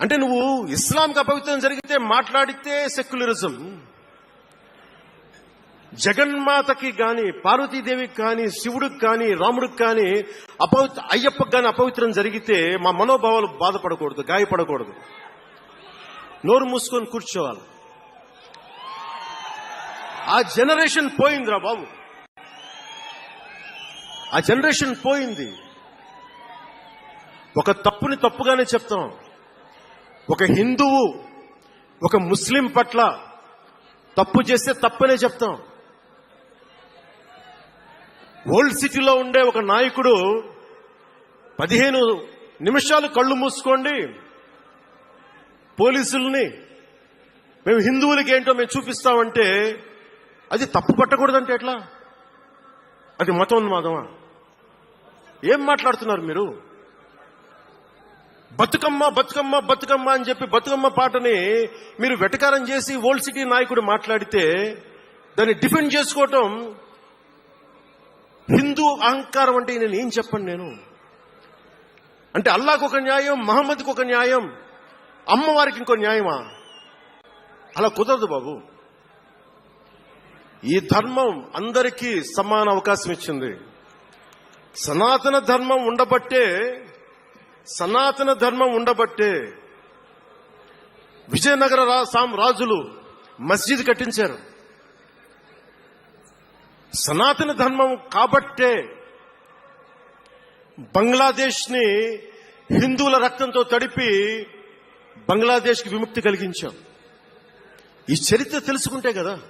అంటే నువ్వు ఇస్లాంకి అపవిత్రం జరిగితే మాట్లాడితే సెక్యులరిజం. జగన్మాతకి గాని పార్వతీదేవికి కానీ శివుడికి కానీ రాముడికి కానీ అపవిత్ర అయ్యప్పకి కానీ అపవిత్రం జరిగితే మా మనోభావాలు బాధపడకూడదు గాయపడకూడదు. నోరు మూసుకొని కూర్చోవాలి. ఆ జనరేషన్ పోయిందిరా బాబు. ఆ జనరేషన్ పోయింది. ఒక తప్పుని తప్పుగానే చెప్తాం. ఒక హిందువు ఒక ముస్లిం పట్ల తప్పు చేస్తే తప్పనే చెప్తాం. ఓల్డ్ సిటీలో ఉండే ఒక నాయకుడు పదిహేను నిమిషాలు కళ్ళు మూసుకోండి పోలీసుల్ని మేము హిందువులకి ఏంటో మేము చూపిస్తామంటే అది తప్పు పట్టకూడదంటే ఎట్లా? అది మతోన్మాదమా? ఏం మాట్లాడుతున్నారు మీరు? బతుకమ్మ బతుకమ్మ బతుకమ్మ అని చెప్పి బతుకమ్మ పాటని మీరు వెటకారం చేసి ఓల్డ్ సిటీ నాయకుడు మాట్లాడితే దాన్ని డిఫెండ్ చేసుకోవటం హిందూ అహంకారం అంటే నేను ఏం చెప్పండి నేను? అంటే అల్లాకు ఒక న్యాయం మహమ్మద్కి ఒక న్యాయం అమ్మవారికి ఇంకో న్యాయమా? అలా కుదరదు బాబు. ఈ ధర్మం అందరికీ సమాన అవకాశం ఇచ్చింది. సనాతన ధర్మం ఉండబట్టే సనాతన ధర్మం ఉండబట్టే విజయనగర సాం రాజులు మస్జిద్ కట్టించారు. సనాతన ధర్మం కాబట్టే బంగ్లాదేశ్ని హిందువుల రక్తంతో తడిపి బంగ్లాదేశ్కి విముక్తి కలిగించాం. ఈ చరిత్ర తెలుసుకుంటే కదా?